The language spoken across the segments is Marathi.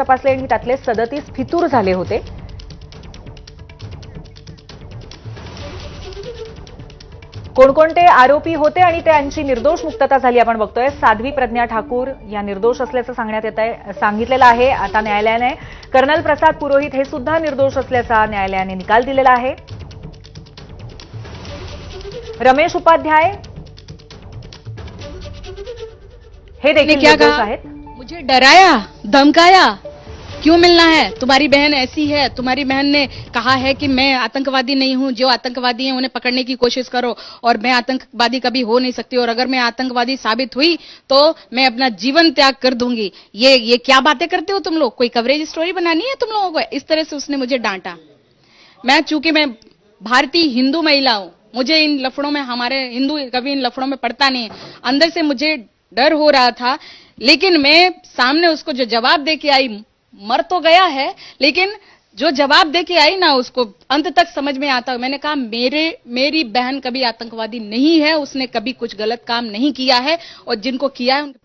तपासले आणि त्यातले सदतीस फितूर झाले होते. कोणकोणते आरोपी होते आणि त्यांची निर्दोष मुक्तता झाली आपण बघतोय. साध्वी प्रज्ञा ठाकूर या निर्दोष असल्याचं सांगण्यात येत आहे सांगितलेलं आहे. आता न्यायालयाने कर्नल प्रसाद पुरोहित हे सुद्धा निर्दोष असल्याचा न्यायालयाने निकाल दिलेला आहे. रमेश उपाध्याय हे देखील निर्दोष आहेत. मुझे डराया धमकाया. क्यों मिलना है? तुम्हारी बहन ऐसी है, तुम्हारी बहन ने कहा है कि मैं आतंकवादी नहीं हूँ। जो आतंकवादी हैं, उन्हें पकड़ने की कोशिश करो और मैं आतंकवादी कभी हो नहीं सकती। और अगर मैं आतंकवादी साबित हुई तो मैं अपना जीवन त्याग कर दूँगी। ये ये क्या बातें करते हो तुम लोग? कोई कवरेज स्टोरी बनानी है तुम लोगों को? इस तरह से उसने मुझे डांटा। मैं, चूँकि मैं भारतीय हिंदू महिला हूँ, मुझे इन लफड़ों में, हमारे हिंदू कभी इन लफड़ों में पड़ता नहीं अंदर से मुझे डर हो रहा था, लेकिन मैं सामने उसको जो जवाब दे के आई मर तो गया है लेकिन जो जवाब दे के आई ना उसको अंत तक समझ में आता। मैंने कहा मेरे मेरी बहन कभी आतंकवादी नहीं है उसने कभी कुछ गलत काम नहीं किया है और जिनको किया है उनके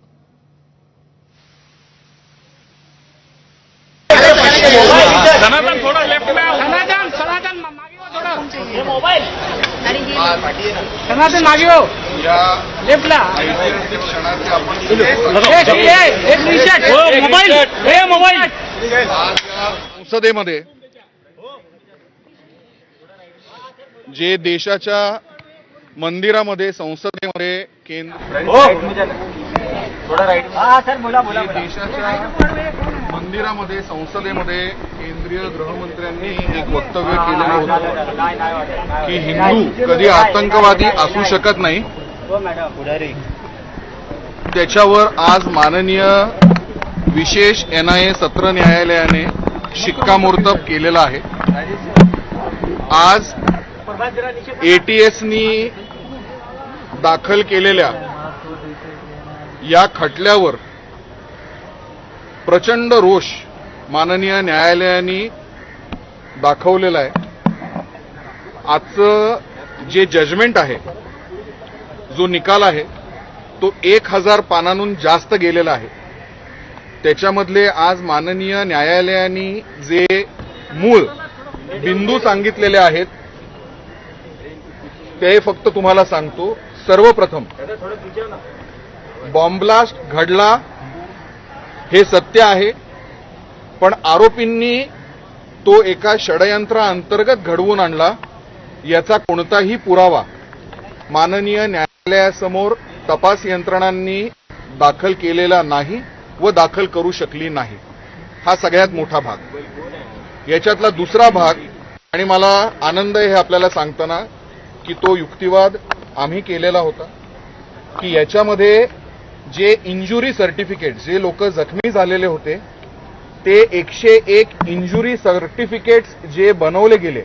धनाधन थोड़ा लेफ़्ट में आओ। सनातन थोडं। या एक मोबाईल आज या संसदेमध्ये जे देशाच्या मंदिरामध्ये संसदेमध्ये केंद्र हा सर बोला बोला जे देशाच्या मंदिरामध्ये संसदेमध्ये केंद्रीय गृहमंत्र्यांनी एक वक्तव्य केलेलं होतं की हिंदू कधी आतंकवादी असू शकत नाही. त्याच्यावर आज माननीय विशेष एनआयए सत्र न्यायालयाने शिक्कामोर्तब केलेलं आहे. आज एटीएसनी दाखल केलेल्या या खटल्यावर प्रचंड रोष माननीय न्यायालयाने दाखवलेला आहे. आजचं जे जजमेंट आहे जो निकाल आहे तो एक हजार पानांहून जास्त गेलेला आहे. त्याच्यामधले आज माननीय न्यायालयाने जे मूळ बिंदू सांगितलेले आहेत ते फक्त तुम्हाला सांगतो. सर्वप्रथम बॉम्बलास्ट घडला हे सत्य आहे पण आरोपींनी तो एका षडयंत्राअंतर्गत घडवून आणला याचा कोणताही पुरावा माननीय न्यायालयासमोर तपास यंत्रणांनी दाखल केलेला नाही. व दाखल करू शकली नाही. हा सगळ्यात मोठा भाग. याच्यातला दुसरा भाग आणि मला आनंद आहे हे आपल्याला सांगताना की तो युक्तिवाद आम्ही केलेला होता. की याच्यामध्ये जे इंजुरी सर्टिफिकेट जे लोक जखमी झालेले होते ते एकशे एक इंजुरी सर्टिफिकेट्स जे बनवले गेले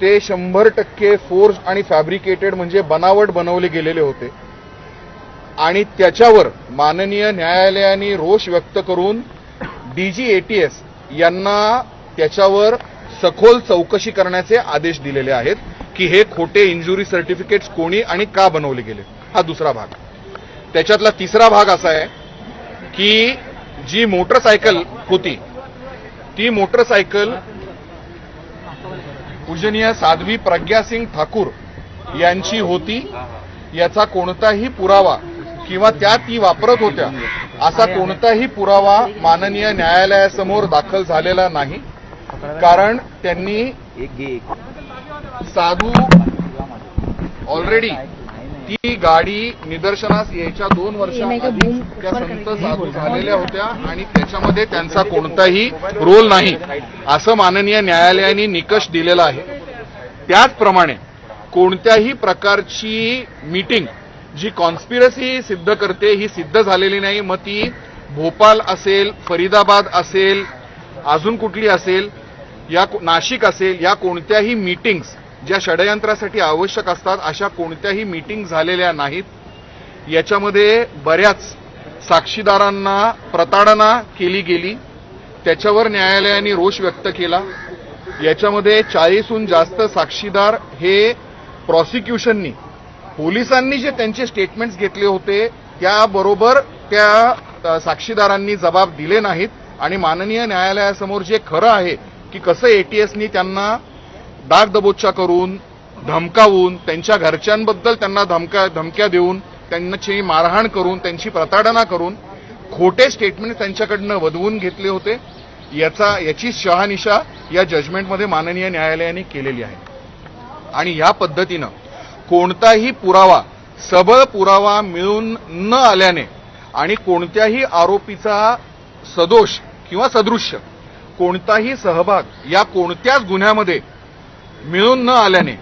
ते शंभर टक्के फोर्स आणि फॅब्रिकेटेड म्हणजे बनावट बनवले गेलेले होते. आणि त्याच्यावर माननीय न्यायालयाने रोष व्यक्त करून डीजी एटीएस यांना त्याच्यावर सखोल चौकशी करण्याचे आदेश दिलेले आहेत की हे खोटे इंजुरी सर्टिफिकेट्स कोणी आणि का बनवले गेले? हा दुसरा भाग. त्याच्यातला तिसरा भाग असा आहे की जी मोटरसायकल होती ती मोटरसायकल पूजनीय साध्वी प्रज्ञासिंग ठाकूर यांची होती. याचा कोणताही पुरावा किंवा त्या ती वापरत होत्या असा कोणताही पुरावा माननीय न्यायालयासमोर दाखल झालेला नाही. कारण त्यांनी साधू ऑलरेडी ती गाडी निदर्शनास यायच्या दोन वर्षांआधी त्या संत साधू झालेल्या होत्या आणि त्याच्यामध्ये त्यांचा कोणताही रोल नाही असं माननीय न्यायालयाने निकष दिलेला आहे. त्याचप्रमाणे कोणत्याही प्रकारची मीटिंग जी कॉन्स्पिरसी सिद्ध करते ही सिद्ध झालेली नाही मग ती भोपाल असेल फरीदाबाद असेल अजून कुठली असेल या नाशिक असेल या कोणत्याही मीटिंग्स ज्या षडयंत्रासाठी आवश्यक असतात अशा कोणत्याही मीटिंग झालेल्या नाहीत. याच्यामध्ये बऱ्याच साक्षीदारांना प्रताडना केली गेली. त्याच्यावर न्यायालयाने रोष व्यक्त केला. याच्यामध्ये चाळीसहून जास्त साक्षीदार हे प्रॉसिक्युशननी पोलिसांनी जे त्यांचे स्टेटमेंट्स घेतले होते त्याबरोबर त्या साक्षीदारांनी जबाब दिले नाहीत. आणि माननीय न्यायालयासमोर जे खरं आहे की कसं एटीएसनी त्यांना डागदबोच्चा करून धमकावून त्यांच्या घरच्यांबद्दल त्यांना धमका धमक्या देऊन त्यांची मारहाण करून त्यांची प्रताडना करून खोटे स्टेटमेंट त्यांच्याकडनं वधवून घेतले होते. याचा याची शहानिशा या जजमेंटमध्ये माननीय न्यायालयाने केलेली आहे. आणि या पद्धतीनं कोणताही पुरावा सबळ पुरावा मिळून न आल्याने आणि कोणत्याही आरोपीचा सदोष किंवा सदृश्य कोणताही सहभाग या कोणत्याच गुन्ह्यामध्ये मिळून न आल्याने.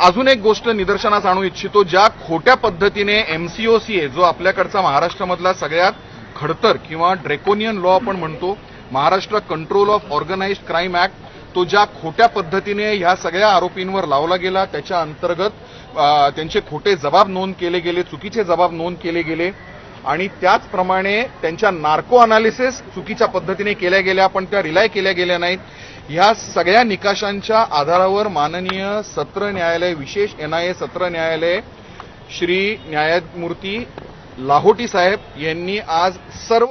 अजून एक गोष्ट निदर्शनास आणू इच्छितो ज्या खोट्या पद्धतीने एमसीओसी जो आपल्याकडचा महाराष्ट्रामधला सगळ्यात खडतर किंवा ड्रेकोनियन लॉ आपण म्हणतो Maharashtra control of organised crime act तो ज्या खोट्या पद्धतीने ह्या सगळ्या आरोपींवर लावला गेला त्याच्या अंतर्गत त्यांचे खोटे जबाब नोंद केले गेले चुकीचे जबाब नोंद केले गेले. आणि त्याचप्रमाणे त्यांच्या नार्को अनालिसिस चुकीच्या पद्धतीने केल्या गेल्या पण त्या रिलाय केल्या गेल्या नाहीत. ह्या सगळ्या निकषांच्या आधारावर माननीय सत्र न्यायालय विशेष एनआयए सत्र न्यायालय श्री न्यायमूर्ती लाहोटी साहेब यांनी आज सर्व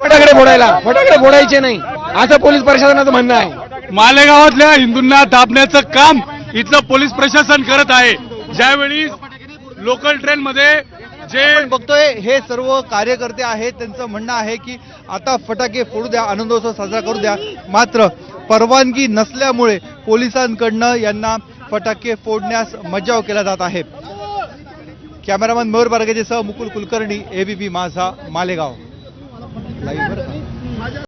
फटाकडे फोडायला. फटाकडे फोडायचे नाही. असं पोलीस प्रशासनाचं म्हणणं आहे. मालेगावातल्या हिंदूंना दाबण्याचं काम इथलं पोलीस प्रशासन करत आहे. ज्यावेळी लोकल ट्रेन मध्ये जे बघतोय हे सर्व कार्यकर्ते आहेत त्यांचं म्हणणं आहे की आता फटाके फोडू द्या आनंदोत्सव साजरा करू द्या. मात्र परवानगी नसल्यामुळे पोलिसांकडनं यांना फटाके फोडण्यास मज्जाव केला जात आहे. कॅमेरामन मयूर सह मुकुल कुलकर्णी एबीपी माझा मालेगाव. लाईव्ह